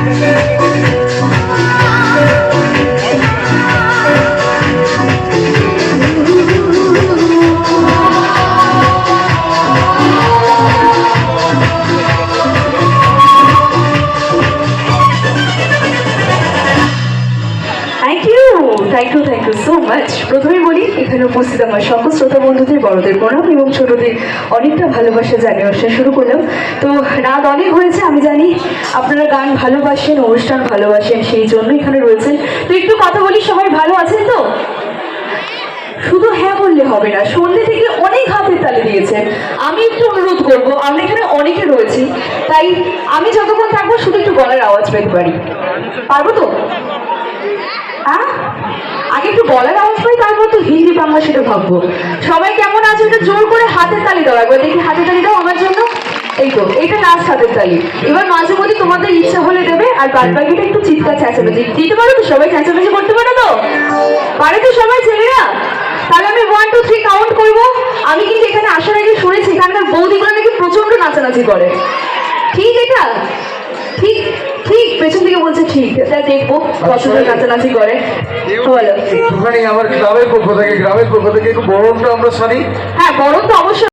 Thank you. Thank you thank you thank you so much প্রথমে বলি, এখানে উপস্থিত আমার সকল শ্রোতা বন্ধুদের, বড়দের প্রণাম এবং ছোটদের অনেকটা ভালোবাসা জানিয়ে অনুষ্ঠান শুরু করলাম। তো রাত অনেক হয়েছে, আমি জানি আপনারা গান ভালোবাসেন, অনুষ্ঠান ভালোবাসেন, সেই জন্য এখানে রয়েছেন। তো একটু কথা বলি, সবাই ভালো আছেন তো? শুধু হ্যাঁ বললে হবে না সন্ধ্যে থেকে অনেক হাতের তালি দিয়েছেন। আমি একটু অনুরোধ করব, আমরা এখানে অনেকে রয়েছি, তাই আমি যতক্ষণ থাকব শুধু একটু গলার আওয়াজ পেতে পারি। পারব তো? একটু গলার তারপর তো হিন্দি বাংলা সেটা ভাববো। সবাই কেমন আছে? এটা জোর করে হাতের তালি দাও একবার, দেখি হাতের তালি দাও আমার জন্য। এই তো এটা লাস্ট হাতের তালি। এবার মাঝে মধ্যে তোমাদের ইচ্ছা হলে দেবে, আর বাদ বাকিটা একটু চিৎকার চেঁচামেচি। দিতে পারো তো সবাই, চেঁচামেচি করতে পারো তো? পারে তো সবাই ছেলেরা? তাহলে আমি ওয়ান টু থ্রি কাউন্ট করব। আমি কিন্তু এখানে আসার আগে শুনেছি, এখানকার বৌদিগুলো নাকি প্রচণ্ড নাচানাচি করে। ঠিক এটা? পেছন থেকে বলছে ঠিক তাই দেখব পছন্দের নাচানাচি করে। বলো। একটুখানি আমার গ্রামের পক্ষ থেকে গ্রামের পক্ষ থেকে একটু বরণটা আমরা সারি হ্যাঁ বরণ তো অবশ্যই